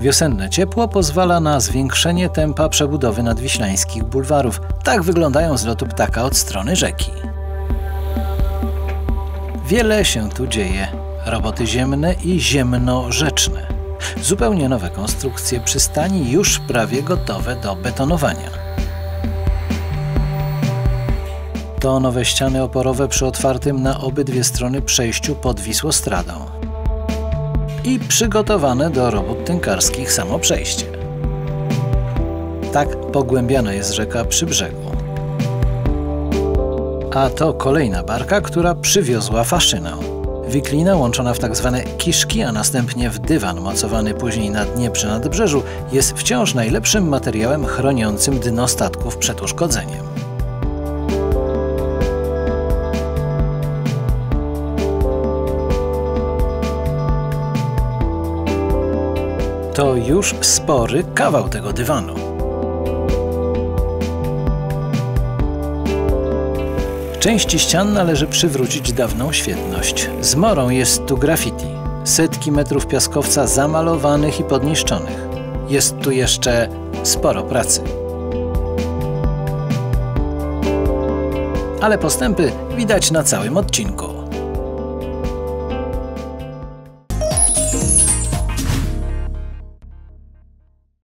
Wiosenne ciepło pozwala na zwiększenie tempa przebudowy nadwiślańskich bulwarów. Tak wyglądają z lotu ptaka od strony rzeki. Wiele się tu dzieje. Roboty ziemne i ziemno-rzeczne. Zupełnie nowe konstrukcje przystani już prawie gotowe do betonowania. To nowe ściany oporowe przy otwartym na obydwie strony przejściu pod Wisłostradą. I przygotowane do robót tynkarskich samo przejście. Tak pogłębiana jest rzeka przy brzegu. A to kolejna barka, która przywiozła faszynę. Wiklina łączona w tak zwane kiszki, a następnie w dywan mocowany później na dnie przy nadbrzeżu jest wciąż najlepszym materiałem chroniącym dno statków przed uszkodzeniem. To już spory kawał tego dywanu. Części ścian należy przywrócić dawną świetność. Zmorą jest tu graffiti. Setki metrów piaskowca zamalowanych i podniszczonych. Jest tu jeszcze sporo pracy. Ale postępy widać na całym odcinku.